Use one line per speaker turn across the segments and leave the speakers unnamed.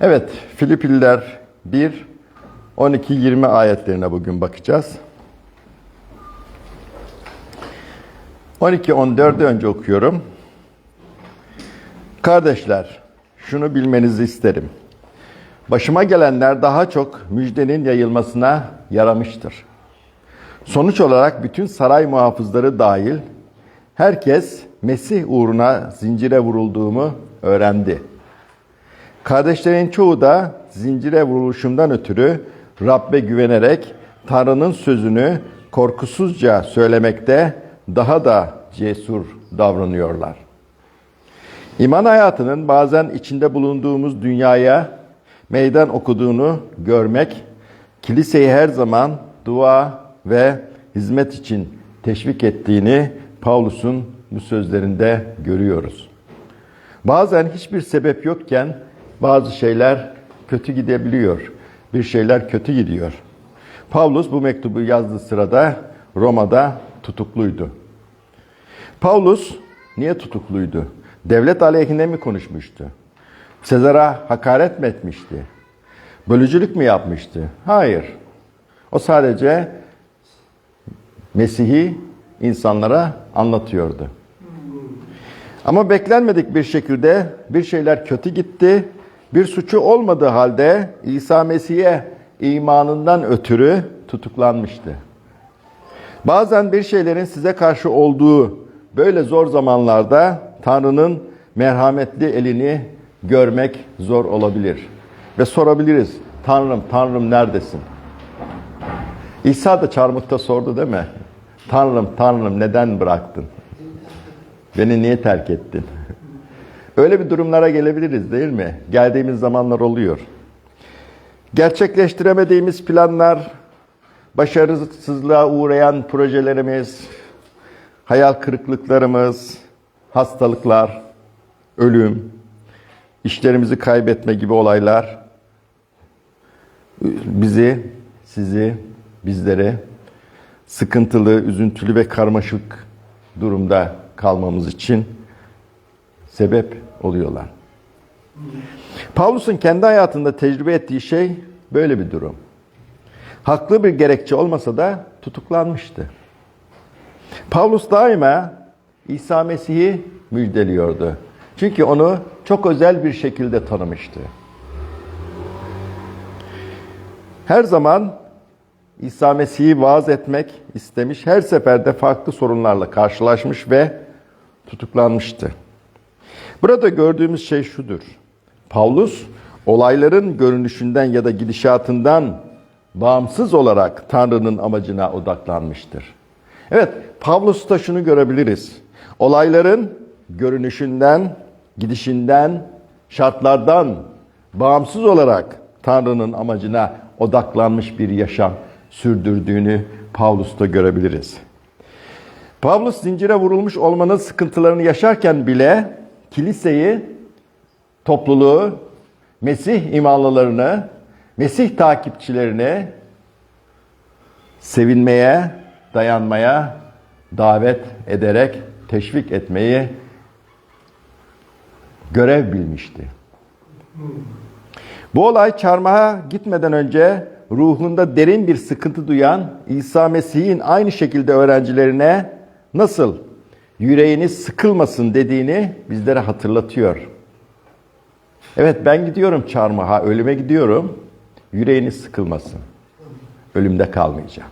Evet, Filipililer 1, 12-20 ayetlerine bugün bakacağız. 12-14'ü önce okuyorum. Kardeşler, şunu bilmenizi isterim. Başıma gelenler daha çok müjdenin yayılmasına yaramıştır. Sonuç olarak bütün saray muhafızları dahil herkes Mesih uğruna zincire vurulduğumu öğrendi. Kardeşlerin çoğu da zincire vuruluşumdan ötürü Rabbe güvenerek Tanrı'nın sözünü korkusuzca söylemekte daha da cesur davranıyorlar. İman hayatının bazen içinde bulunduğumuz dünyaya meydan okuduğunu görmek, kiliseyi her zaman dua ve hizmet için teşvik ettiğini Pavlus'un bu sözlerinde görüyoruz. Bazen hiçbir sebep yokken bazı şeyler kötü gidebiliyor. Bir şeyler kötü gidiyor. Pavlus bu mektubu yazdığı sırada Roma'da tutukluydu. Pavlus niye tutukluydu? Devlet aleyhine mi konuşmuştu? Sezar'a hakaret mi etmişti? Bölücülük mü yapmıştı? Hayır. O sadece Mesih'i insanlara anlatıyordu. Ama beklenmedik bir şekilde bir şeyler kötü gitti. Bir suçu olmadığı halde İsa Mesih'e imanından ötürü tutuklanmıştı. Bazen bir şeylerin size karşı olduğu böyle zor zamanlarda Tanrı'nın merhametli elini görmek zor olabilir. Ve sorabiliriz, Tanrım, Tanrım neredesin? İsa da çarmıhta sordu değil mi? Tanrım, Tanrım neden bıraktın? Beni niye terk ettin? Öyle bir durumlara gelebiliriz değil mi? Geldiğimiz zamanlar oluyor. Gerçekleştiremediğimiz planlar, başarısızlığa uğrayan projelerimiz, hayal kırıklıklarımız, hastalıklar, ölüm, işlerimizi kaybetme gibi olaylar bizi, sizi, bizleri sıkıntılı, üzüntülü ve karmaşık durumda kalmamız için sebep oluyorlar. Pavlus'un kendi hayatında tecrübe ettiği şey böyle bir durum. Haklı bir gerekçe olmasa da tutuklanmıştı. Pavlus daima İsa Mesih'i müjdeliyordu. Çünkü onu çok özel bir şekilde tanımıştı. Her zaman İsa Mesih'i vaaz etmek istemiş, her seferde farklı sorunlarla karşılaşmış ve tutuklanmıştı. Burada gördüğümüz şey şudur. Paulus olayların görünüşünden ya da gidişatından bağımsız olarak Tanrı'nın amacına odaklanmıştır. Evet, Pavlus'ta şunu görebiliriz. Olayların görünüşünden, gidişinden, şartlardan bağımsız olarak Tanrı'nın amacına odaklanmış bir yaşam sürdürdüğünü Pavlus'ta görebiliriz. Pavlus zincire vurulmuş olmanın sıkıntılarını yaşarken bile kiliseyi, topluluğu, Mesih imanlılarını, Mesih takipçilerini sevinmeye, dayanmaya davet ederek teşvik etmeyi görev bilmişti. Bu olay çarmıha gitmeden önce ruhunda derin bir sıkıntı duyan İsa Mesih'in aynı şekilde öğrencilerine nasıl yüreğiniz sıkılmasın dediğini bizlere hatırlatıyor. Evet ben gidiyorum çarmıha, ölüme gidiyorum. Yüreğiniz sıkılmasın. Ölümde kalmayacağım.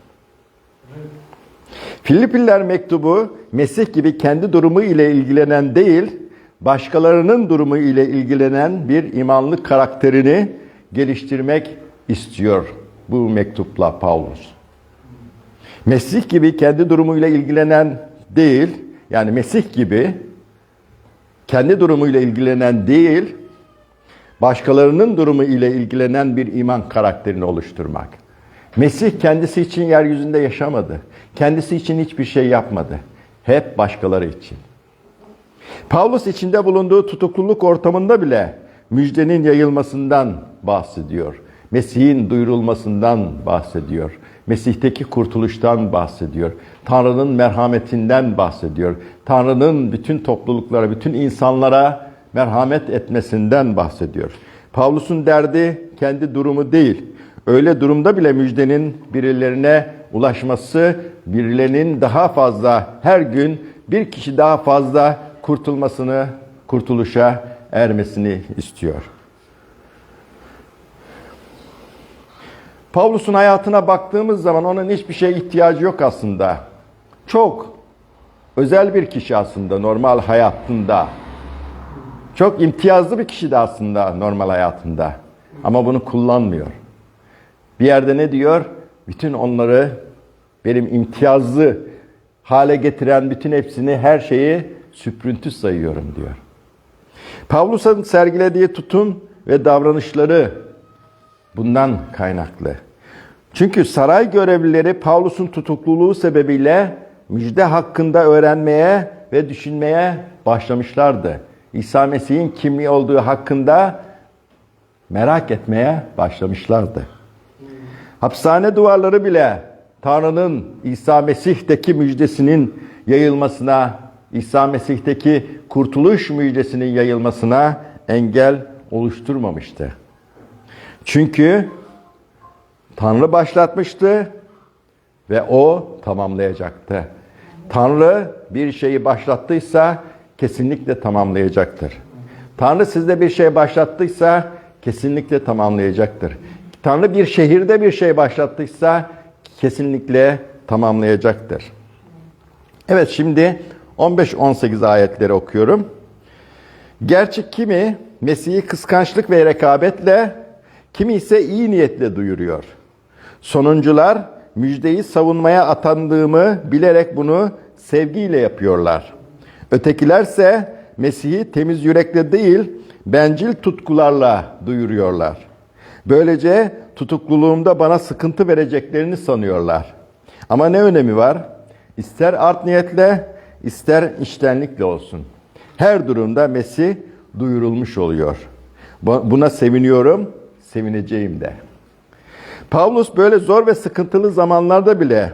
Filipiller mektubu Mesih gibi kendi durumu ile ilgilenen değil, başkalarının durumu ile ilgilenen bir imanlık karakterini geliştirmek istiyor bu mektupla Paulus. Mesih gibi kendi durumuyla ilgilenen değil, yani Mesih gibi kendi durumuyla ilgilenen değil, başkalarının durumu ile ilgilenen bir iman karakterini oluşturmak. Mesih kendisi için yeryüzünde yaşamadı. Kendisi için hiçbir şey yapmadı. Hep başkaları için. Pavlus içinde bulunduğu tutukluluk ortamında bile müjdenin yayılmasından bahsediyor. Mesih'in duyurulmasından bahsediyor. Mesih'teki kurtuluştan bahsediyor. Tanrı'nın merhametinden bahsediyor. Tanrı'nın bütün topluluklara, bütün insanlara merhamet etmesinden bahsediyor. Pavlus'un derdi kendi durumu değil. Öyle durumda bile müjdenin birilerine ulaşması, birilerinin daha fazla her gün bir kişi daha fazla kurtulmasını, kurtuluşa ermesini istiyor. Pavlus'un hayatına baktığımız zaman onun hiçbir şeye ihtiyacı yok aslında. Çok özel bir kişi aslında normal hayatında. Çok imtiyazlı bir kişi de aslında normal hayatında. Ama bunu kullanmıyor. Bir yerde ne diyor? Bütün onları benim imtiyazlı hale getiren bütün hepsini, her şeyi süprüntü sayıyorum diyor. Pavlus'un sergilediği tutum ve davranışları bundan kaynaklı. Çünkü saray görevlileri Pavlus'un tutukluluğu sebebiyle müjde hakkında öğrenmeye ve düşünmeye başlamışlardı. İsa Mesih'in kimliği olduğu hakkında merak etmeye başlamışlardı. Hapishane duvarları bile Tanrı'nın İsa Mesih'teki müjdesinin yayılmasına, İsa Mesih'teki kurtuluş müjdesinin yayılmasına engel oluşturmamıştı. Çünkü Tanrı başlatmıştı ve o tamamlayacaktı. Tanrı bir şeyi başlattıysa kesinlikle tamamlayacaktır. Tanrı sizde bir şey başlattıysa kesinlikle tamamlayacaktır. Tanrı bir şehirde bir şey başlattıysa kesinlikle tamamlayacaktır. Evet şimdi 15-18 ayetleri okuyorum. Gerçi kimi Mesih'i kıskançlık ve rekabetle, kimi ise iyi niyetle duyuruyor. Sonuncular müjdeyi savunmaya atandığımı bilerek bunu sevgiyle yapıyorlar. Ötekilerse Mesih'i temiz yürekle değil, bencil tutkularla duyuruyorlar. Böylece tutukluluğumda bana sıkıntı vereceklerini sanıyorlar. Ama ne önemi var? İster art niyetle, ister içtenlikle olsun. Her durumda Mesih duyurulmuş oluyor. Buna seviniyorum, sevineceğim de. Pavlus böyle zor ve sıkıntılı zamanlarda bile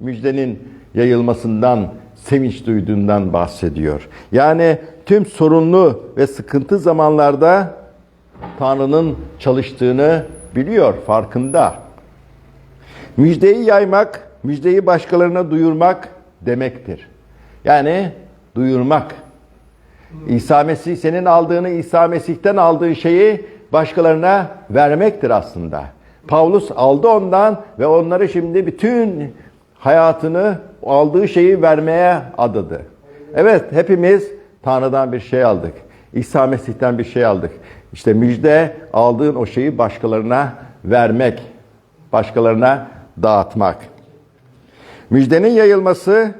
müjdenin yayılmasından, sevinç duyduğundan bahsediyor. Yani tüm sorunlu ve sıkıntı zamanlarda Tanrı'nın çalıştığını biliyor, farkında. Müjdeyi yaymak, müjdeyi başkalarına duyurmak demektir. Yani duyurmak. İsa Mesih senin aldığını İsa Mesih'ten aldığın şeyi başkalarına vermektir aslında. Pavlus aldı ondan ve onları şimdi bütün hayatını aldığı şeyi vermeye adadı. Evet hepimiz Tanrı'dan bir şey aldık. İsa Mesih'ten bir şey aldık. İşte müjde aldığın o şeyi başkalarına vermek, başkalarına dağıtmak. Müjdenin yayılması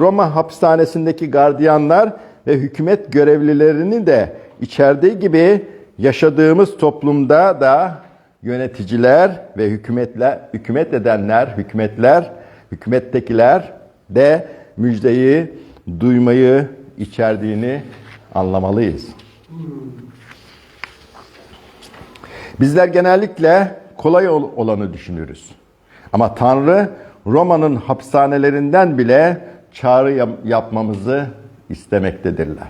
Roma hapishanesindeki gardiyanlar ve hükümet görevlilerini de içerdiği gibi yaşadığımız toplumda da yöneticiler ve hükümetler, hükümet edenler, hükümetler, hükümettekiler de müjdeyi duymayı içerdiğini anlamalıyız. Bizler genellikle kolay olanı düşünürüz. Ama Tanrı Roma'nın hapishanelerinden bile çağrı yapmamızı istemektedirler.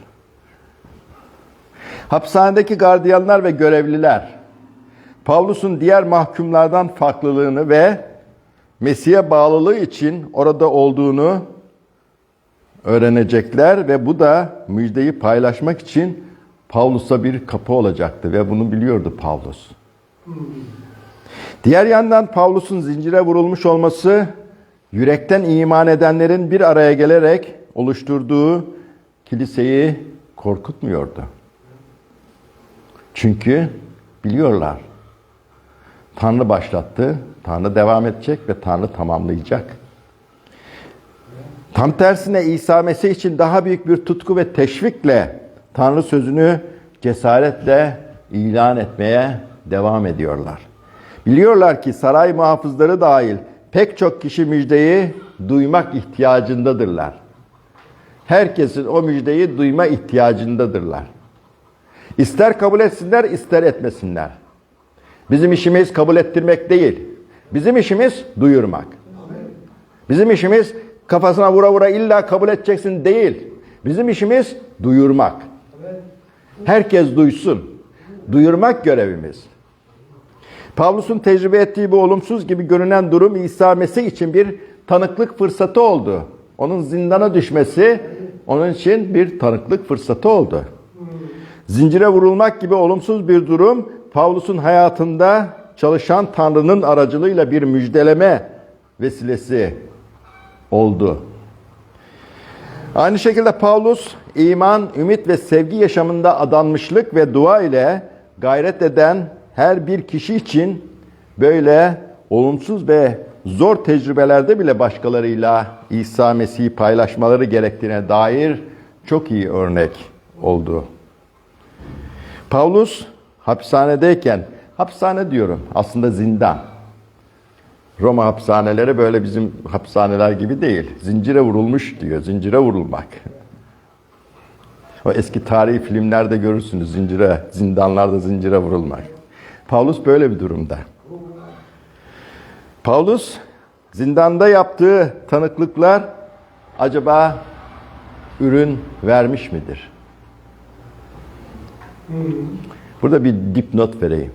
Hapishanedeki gardiyanlar ve görevliler Pavlus'un diğer mahkumlardan farklılığını ve Mesih'e bağlılığı için orada olduğunu öğrenecekler ve bu da müjdeyi paylaşmak için Pavlus'a bir kapı olacaktı ve bunu biliyordu Pavlus. Diğer yandan Pavlus'un zincire vurulmuş olması yürekten iman edenlerin bir araya gelerek oluşturduğu kiliseyi korkutmuyordu. Çünkü biliyorlar. Tanrı başlattı, Tanrı devam edecek ve Tanrı tamamlayacak. Tam tersine İsa Mesih için daha büyük bir tutku ve teşvikle Tanrı sözünü cesaretle ilan etmeye devam ediyorlar. Biliyorlar ki saray muhafızları dahil pek çok kişi müjdeyi duymak ihtiyacındadırlar. Herkesin o müjdeyi duyma ihtiyacındadırlar. İster kabul etsinler, ister etmesinler. Bizim işimiz kabul ettirmek değil. Bizim işimiz duyurmak. Bizim işimiz kafasına vura vura illa kabul edeceksin değil. Bizim işimiz duyurmak. Herkes duysun. duyurmak görevimiz. Pavlus'un tecrübe ettiği bu olumsuz gibi görünen durum İsa Mesih için bir tanıklık fırsatı oldu. Onun zindana düşmesi onun için bir tanıklık fırsatı oldu. Zincire vurulmak gibi olumsuz bir durum Pavlus'un hayatında çalışan Tanrı'nın aracılığıyla bir müjdeleme vesilesi oldu. Aynı şekilde Pavlus iman, ümit ve sevgi yaşamında adanmışlık ve dua ile gayret eden her bir kişi için böyle olumsuz ve zor tecrübelerde bile başkalarıyla İsa Mesih'i paylaşmaları gerektiğine dair çok iyi örnek oldu. Pavlus hapishanedeyken, hapishane diyorum aslında zindan. Roma hapishaneleri böyle bizim hapishaneler gibi değil. Zincire vurulmuş diyor, zincire vurulmak. O eski tarihi filmlerde görürsünüz zincire, zindanlarda zincire vurulmak. Pavlus böyle bir durumda. Pavlus zindanda yaptığı tanıklıklar acaba ürün vermiş midir? Burada bir dipnot vereyim.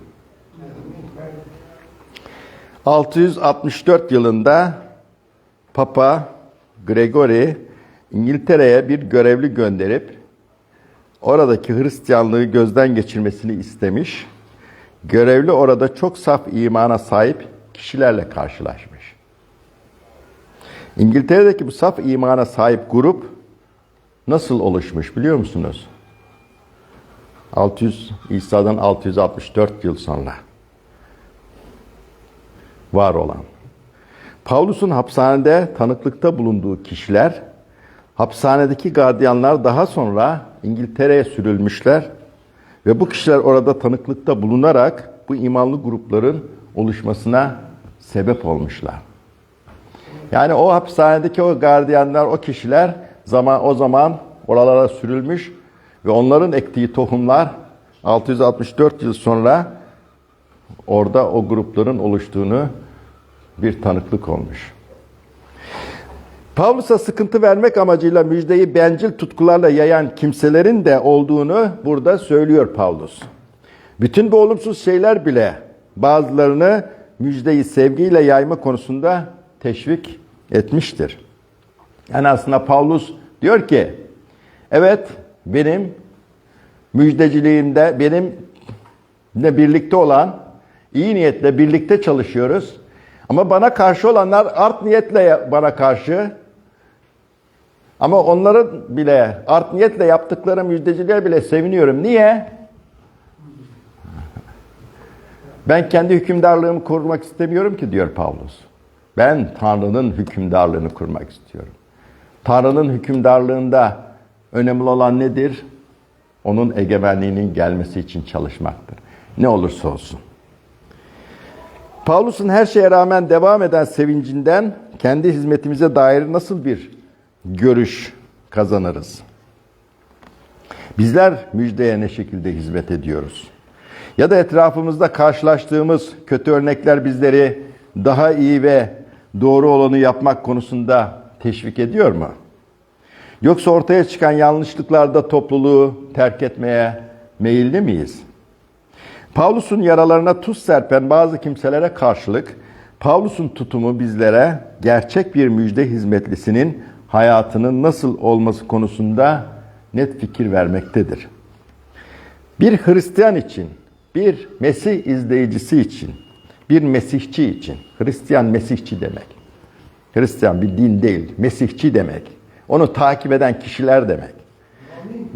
664 yılında Papa Gregory İngiltere'ye bir görevli gönderip oradaki Hristiyanlığı gözden geçirmesini istemiş. Görevli orada çok saf imana sahip kişilerle karşılaşmış. İngiltere'deki bu saf imana sahip grup nasıl oluşmuş biliyor musunuz? 600 İsa'dan 664 yıl sonra var olan. Pavlus'un hapishanede tanıklıkta bulunduğu kişiler, hapishanedeki gardiyanlar daha sonra İngiltere'ye sürülmüşler ve bu kişiler orada tanıklıkta bulunarak bu imanlı grupların oluşmasına sebep olmuşlar. Yani o hapishanedeki o gardiyanlar, o kişiler zaman o zaman oralara sürülmüş ve onların ektiği tohumlar 664 yıl sonra orada o grupların oluştuğunu bir tanıklık olmuş. Pavlus'a sıkıntı vermek amacıyla müjdeyi bencil tutkularla yayan kimselerin de olduğunu burada söylüyor Pavlus. Bütün bu olumsuz şeyler bile bazılarını müjdeyi sevgiyle yayma konusunda teşvik etmiştir. Yani aslında Pavlus diyor ki, evet benim müjdeciliğimde benimle birlikte olan, iyi niyetle birlikte çalışıyoruz. Ama bana karşı olanlar art niyetle bana karşı ama onların bile art niyetle yaptıkları müjdeciliğe bile seviniyorum. Niye? Ben kendi hükümdarlığımı kurmak istemiyorum ki diyor Pavlus. Ben Tanrı'nın hükümdarlığını kurmak istiyorum. Tanrı'nın hükümdarlığında önemli olan nedir? Onun egemenliğinin gelmesi için çalışmaktır. Ne olursa olsun. Pavlus'un her şeye rağmen devam eden sevincinden kendi hizmetimize dair nasıl bir görüş kazanırız? Bizler müjdeye ne şekilde hizmet ediyoruz? Ya da etrafımızda karşılaştığımız kötü örnekler bizleri daha iyi ve doğru olanı yapmak konusunda teşvik ediyor mu? Yoksa ortaya çıkan yanlışlıklarda topluluğu terk etmeye meyilli miyiz? Pavlus'un yaralarına tuz serpen bazı kimselere karşılık Pavlus'un tutumu bizlere gerçek bir müjde hizmetlisinin hayatının nasıl olması konusunda net fikir vermektedir. Bir Hristiyan için, bir Mesih izleyicisi için, bir Mesihçi için, Hristiyan Mesihçi demek. Hristiyan bir din değil, Mesihçi demek. Onu takip eden kişiler demek.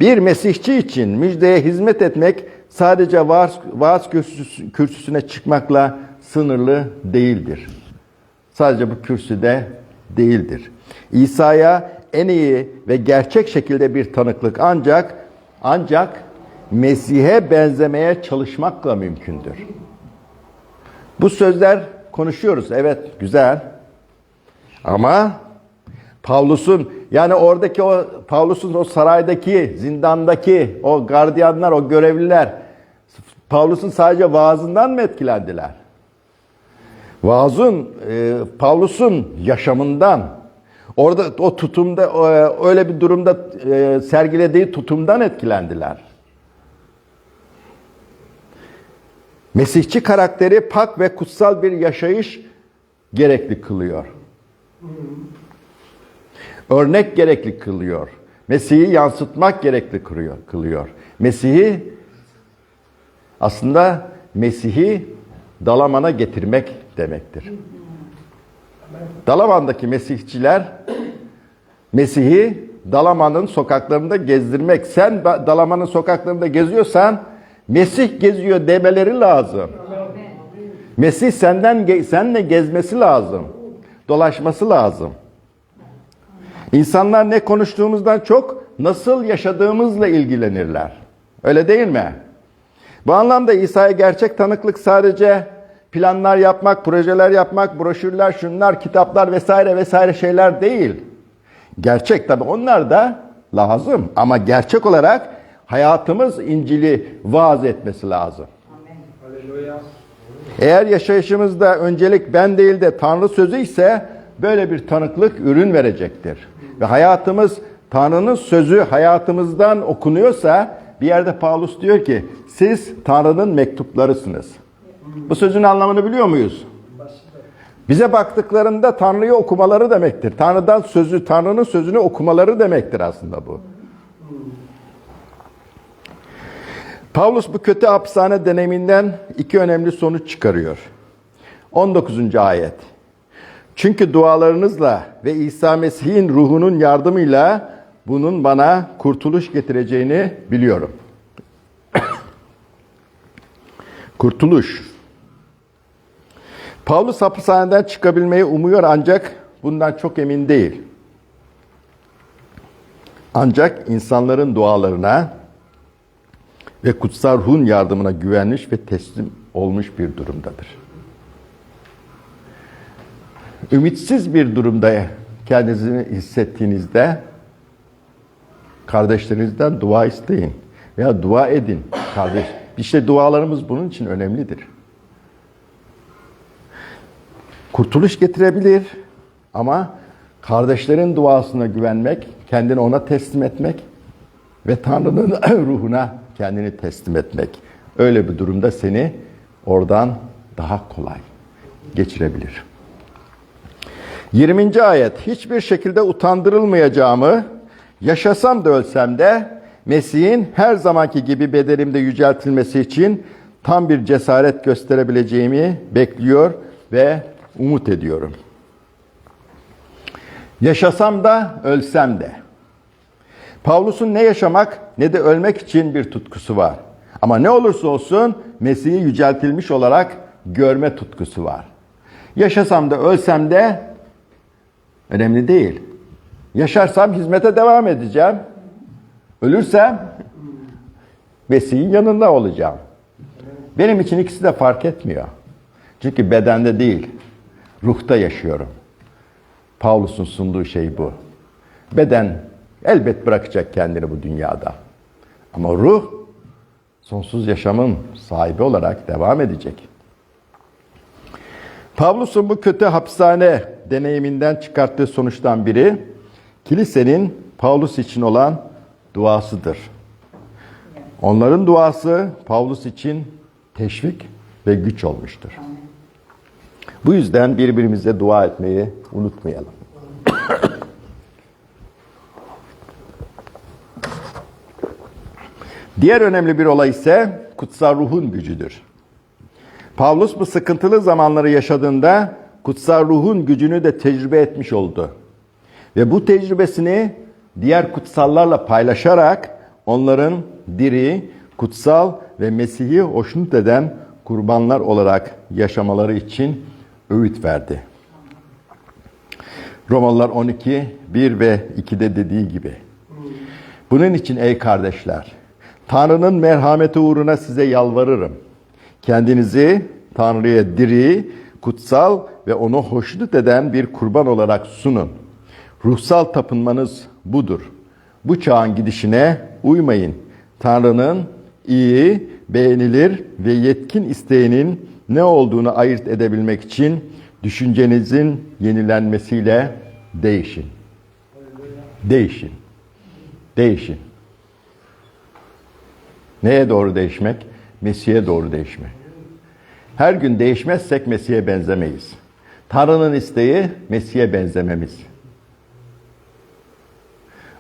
Bir Mesihçi için müjdeye hizmet etmek sadece vaaz, vaaz kürsüsü, kürsüsüne çıkmakla sınırlı değildir. Sadece bu kürsüde değildir. İsa'ya en iyi ve gerçek şekilde bir tanıklık ancak ancak Mesih'e benzemeye çalışmakla mümkündür. Bu sözler konuşuyoruz. Evet, güzel. Ama Pavlus'un yani oradaki o Pavlus'un o saraydaki, zindandaki o gardiyanlar, o görevliler Pavlus'un sadece vaazından mı etkilendiler? Vaazın, e, Pavlus'un yaşamından, orada o tutumda, o, öyle bir durumda e, sergilediği tutumdan etkilendiler. Mesihçi karakteri pak ve kutsal bir yaşayış gerekli kılıyor. Örnek gerekli kılıyor. Mesih'i yansıtmak gerekli kılıyor. kılıyor. Mesih'i aslında Mesih'i Dalaman'a getirmek demektir. Dalaman'daki Mesihçiler Mesih'i Dalaman'ın sokaklarında gezdirmek. Sen Dalaman'ın sokaklarında geziyorsan Mesih geziyor demeleri lazım. Mesih senden senle gezmesi lazım. Dolaşması lazım. İnsanlar ne konuştuğumuzdan çok nasıl yaşadığımızla ilgilenirler. Öyle değil mi? Bu anlamda İsa'ya gerçek tanıklık sadece planlar yapmak, projeler yapmak, broşürler, şunlar, kitaplar vesaire vesaire şeyler değil. Gerçek tabi onlar da lazım ama gerçek olarak hayatımız İncil'i vaaz etmesi lazım. Eğer yaşayışımızda öncelik ben değil de Tanrı sözü ise böyle bir tanıklık ürün verecektir. Ve hayatımız Tanrı'nın sözü hayatımızdan okunuyorsa bir yerde Paulus diyor ki siz Tanrı'nın mektuplarısınız. Bu sözün anlamını biliyor muyuz? Bize baktıklarında Tanrı'yı okumaları demektir. Tanrı'dan sözü, Tanrı'nın sözünü okumaları demektir aslında bu. Paulus bu kötü hapishane deneyiminden iki önemli sonuç çıkarıyor. 19. ayet. Çünkü dualarınızla ve İsa Mesih'in ruhunun yardımıyla bunun bana kurtuluş getireceğini biliyorum. kurtuluş. Paulus hapishaneden çıkabilmeyi umuyor ancak bundan çok emin değil. Ancak insanların dualarına ve kutsal ruhun yardımına güvenmiş ve teslim olmuş bir durumdadır. Ümitsiz bir durumda kendinizi hissettiğinizde kardeşlerinizden dua isteyin veya dua edin. Kardeş, işte dualarımız bunun için önemlidir. Kurtuluş getirebilir ama kardeşlerin duasına güvenmek, kendini ona teslim etmek ve Tanrı'nın ruhuna kendini teslim etmek. Öyle bir durumda seni oradan daha kolay geçirebilir. 20. ayet. Hiçbir şekilde utandırılmayacağımı, yaşasam da ölsem de Mesih'in her zamanki gibi bedelimde yüceltilmesi için tam bir cesaret gösterebileceğimi bekliyor ve umut ediyorum. Yaşasam da ölsem de. Pavlus'un ne yaşamak ne de ölmek için bir tutkusu var. Ama ne olursa olsun Mesih'i yüceltilmiş olarak görme tutkusu var. Yaşasam da ölsem de önemli değil. Yaşarsam hizmete devam edeceğim. Ölürsem Mesih'in yanında olacağım. Benim için ikisi de fark etmiyor. Çünkü bedende değil, ruhta yaşıyorum. Pavlus'un sunduğu şey bu. Beden elbet bırakacak kendini bu dünyada. Ama ruh sonsuz yaşamın sahibi olarak devam edecek. Pavlus'un bu kötü hapishane deneyiminden çıkarttığı sonuçtan biri kilisenin Pavlus için olan duasıdır. Onların duası Pavlus için teşvik ve güç olmuştur. Bu yüzden birbirimize dua etmeyi unutmayalım. Diğer önemli bir olay ise kutsal ruhun gücüdür. Pavlus bu sıkıntılı zamanları yaşadığında kutsal ruhun gücünü de tecrübe etmiş oldu. Ve bu tecrübesini diğer kutsallarla paylaşarak onların diri, kutsal ve Mesih'i hoşnut eden kurbanlar olarak yaşamaları için öğüt verdi. Romalılar 12, 1 ve 2'de dediği gibi. Bunun için ey kardeşler, Tanrı'nın merhameti uğruna size yalvarırım. Kendinizi Tanrı'ya diri, kutsal ve onu hoşnut eden bir kurban olarak sunun. Ruhsal tapınmanız budur. Bu çağın gidişine uymayın. Tanrı'nın iyi, beğenilir ve yetkin isteğinin ne olduğunu ayırt edebilmek için düşüncenizin yenilenmesiyle değişin. Değişin. Değişin. Neye doğru değişmek? Mesih'e doğru değişmek. Her gün değişmezsek Mesih'e benzemeyiz. Tanrı'nın isteği Mesih'e benzememiz.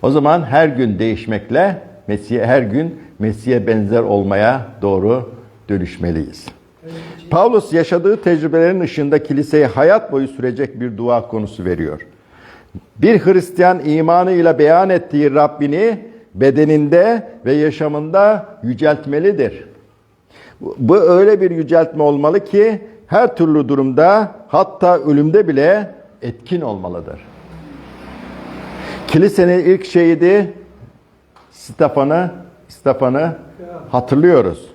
O zaman her gün değişmekle Mesih'e her gün Mesih'e benzer olmaya doğru dönüşmeliyiz. Paulus yaşadığı tecrübelerin ışığında kiliseye hayat boyu sürecek bir dua konusu veriyor. Bir Hristiyan imanıyla beyan ettiği Rabbini bedeninde ve yaşamında yüceltmelidir. Bu- öyle bir yüceltme olmalı ki her türlü durumda hatta ölümde bile etkin olmalıdır. Kilisenin ilk şehidi Stefan'ı Stefan'ı hatırlıyoruz.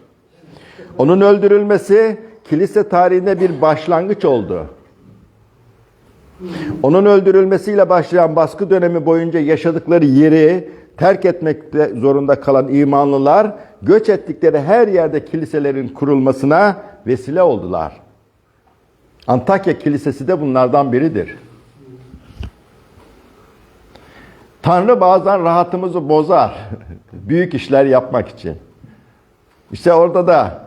Onun öldürülmesi kilise tarihinde bir başlangıç oldu. Onun öldürülmesiyle başlayan baskı dönemi boyunca yaşadıkları yeri terk etmek zorunda kalan imanlılar göç ettikleri her yerde kiliselerin kurulmasına vesile oldular. Antakya Kilisesi de bunlardan biridir. Tanrı bazen rahatımızı bozar. Büyük işler yapmak için. İşte orada da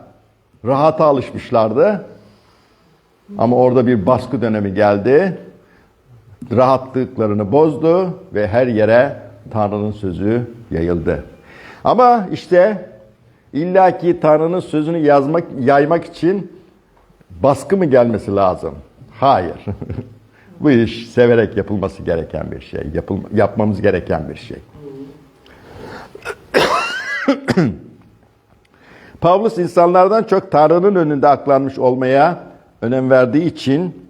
rahata alışmışlardı. Ama orada bir baskı dönemi geldi. Rahatlıklarını bozdu ve her yere Tanrı'nın sözü yayıldı. Ama işte illaki Tanrı'nın sözünü yazmak, yaymak için baskı mı gelmesi lazım? Hayır. Bu iş severek yapılması gereken bir şey. Yapıl, yapmamız gereken bir şey. Pavlus insanlardan çok Tanrı'nın önünde aklanmış olmaya önem verdiği için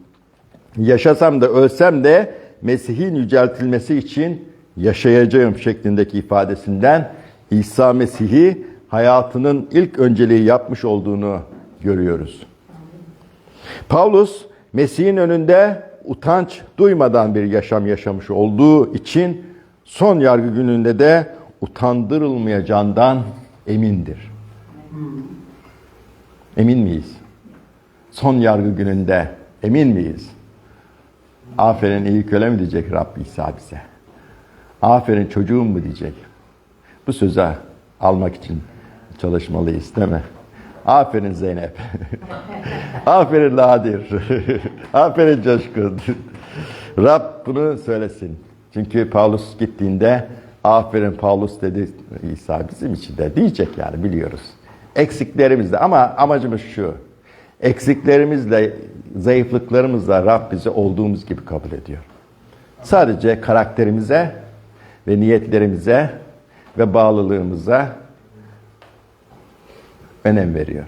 yaşasam da ölsem de Mesih'in yüceltilmesi için yaşayacağım şeklindeki ifadesinden İsa Mesih'i hayatının ilk önceliği yapmış olduğunu görüyoruz. Pavlus Mesih'in önünde utanç duymadan bir yaşam yaşamış olduğu için son yargı gününde de utandırılmayacağından emindir. Emin miyiz? Son yargı gününde emin miyiz? Aferin iyi köle mi diyecek Rabbi İsa bize? Aferin çocuğum mu diyecek? Bu söze almak için çalışmalıyız değil mi? Aferin Zeynep. Aferin Nadir. Aferin Coşkun. Rab bunu söylesin. Çünkü Paulus gittiğinde aferin Paulus dedi İsa bizim için de diyecek yani biliyoruz. Eksiklerimizle ama amacımız şu. Eksiklerimizle, zayıflıklarımızla Rab bizi olduğumuz gibi kabul ediyor. Sadece karakterimize ve niyetlerimize ve bağlılığımıza önem veriyor.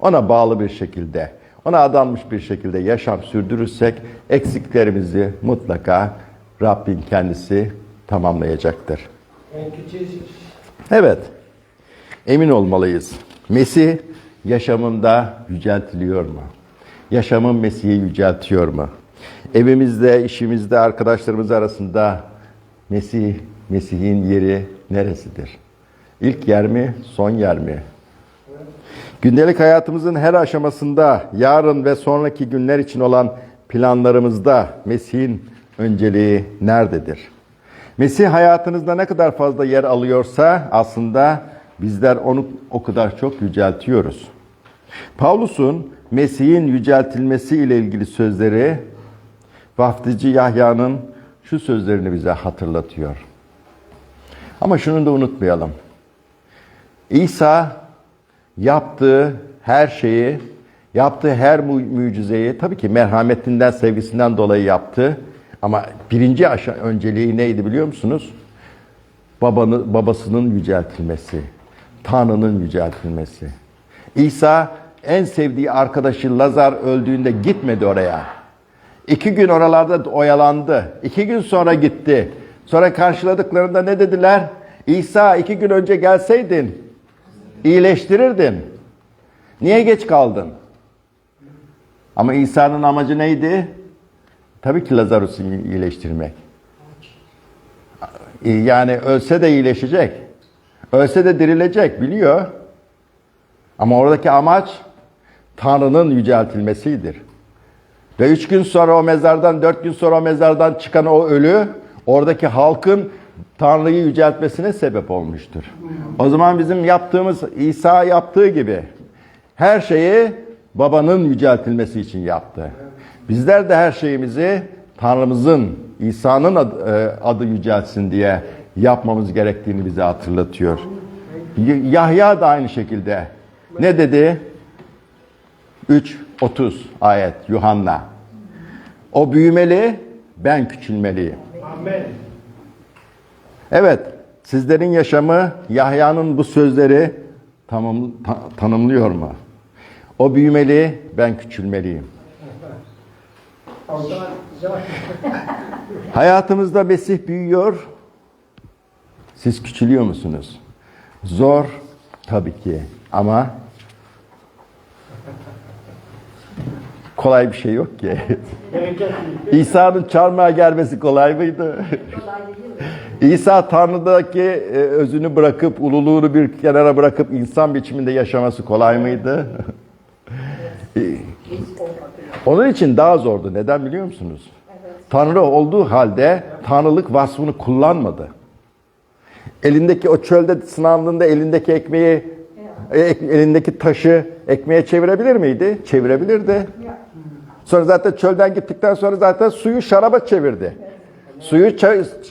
Ona bağlı bir şekilde, ona adanmış bir şekilde yaşam sürdürürsek eksiklerimizi mutlaka Rabbin kendisi tamamlayacaktır. Evet, emin olmalıyız. Mesih yaşamımda yüceltiliyor mu? Yaşamım Mesih'i yüceltiyor mu? Evimizde, işimizde, arkadaşlarımız arasında Mesih, Mesih'in yeri neresidir? İlk yer mi, son yer mi? Gündelik hayatımızın her aşamasında, yarın ve sonraki günler için olan planlarımızda Mesih'in önceliği nerededir? Mesih hayatınızda ne kadar fazla yer alıyorsa aslında bizler onu o kadar çok yüceltiyoruz. Pavlus'un Mesih'in yüceltilmesi ile ilgili sözleri vaftici Yahya'nın şu sözlerini bize hatırlatıyor. Ama şunu da unutmayalım. İsa yaptığı her şeyi, yaptığı her mu- mucizeyi tabii ki merhametinden, sevgisinden dolayı yaptı. Ama birinci aşağı önceliği neydi biliyor musunuz? Babanı, babasının yüceltilmesi, Tanrı'nın yüceltilmesi. İsa en sevdiği arkadaşı Lazar öldüğünde gitmedi oraya. İki gün oralarda oyalandı. İki gün sonra gitti. Sonra karşıladıklarında ne dediler? İsa iki gün önce gelseydin iyileştirirdin. Niye geç kaldın? Ama İsa'nın amacı neydi? Tabii ki Lazarus'u iyileştirmek. Yani ölse de iyileşecek. Ölse de dirilecek biliyor. Ama oradaki amaç Tanrı'nın yüceltilmesidir. Ve üç gün sonra o mezardan, dört gün sonra o mezardan çıkan o ölü oradaki halkın Tanrı'yı yüceltmesine sebep olmuştur. O zaman bizim yaptığımız İsa yaptığı gibi her şeyi babanın yüceltilmesi için yaptı. Bizler de her şeyimizi Tanrımızın, İsa'nın adı, e, adı yücelsin diye yapmamız gerektiğini bize hatırlatıyor. Yahya da aynı şekilde. Ne dedi? 3.30 ayet Yuhanna. O büyümeli, ben küçülmeliyim.
Amen.
Evet, sizlerin yaşamı Yahya'nın bu sözleri tamam, ta- tanımlıyor mu? O büyümeli, ben küçülmeliyim. Hayatımızda Mesih büyüyor, siz küçülüyor musunuz? Zor tabii ki ama kolay bir şey yok ki. İsa'nın çarmıha gelmesi kolay mıydı? İsa Tanrı'daki e, özünü bırakıp, ululuğunu bir kenara bırakıp insan biçiminde yaşaması kolay mıydı? Onun için daha zordu. Neden biliyor musunuz? Tanrı olduğu halde Tanrılık vasfını kullanmadı. Elindeki o çölde sınavında elindeki ekmeği, e, ek- elindeki taşı ekmeğe çevirebilir miydi? Çevirebilirdi. Sonra zaten çölden gittikten sonra zaten suyu şaraba çevirdi. Suyu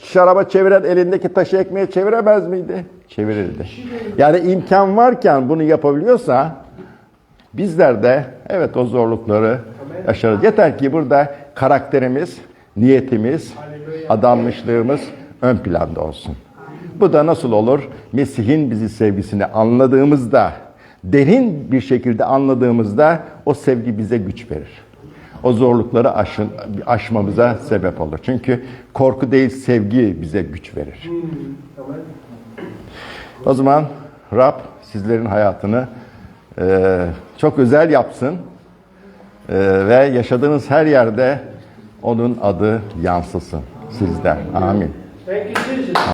şaraba çeviren elindeki taşı ekmeğe çeviremez miydi? Çevirirdi. Yani imkan varken bunu yapabiliyorsa bizler de evet o zorlukları yaşarız. Yeter ki burada karakterimiz, niyetimiz, adanmışlığımız ön planda olsun. Bu da nasıl olur? Mesih'in bizi sevgisini anladığımızda, derin bir şekilde anladığımızda o sevgi bize güç verir. O zorlukları aşın, aşmamıza sebep olur. Çünkü korku değil sevgi bize güç verir. O zaman Rab sizlerin hayatını e, çok özel yapsın E, ve yaşadığınız her yerde onun adı yansısın sizden. Amin.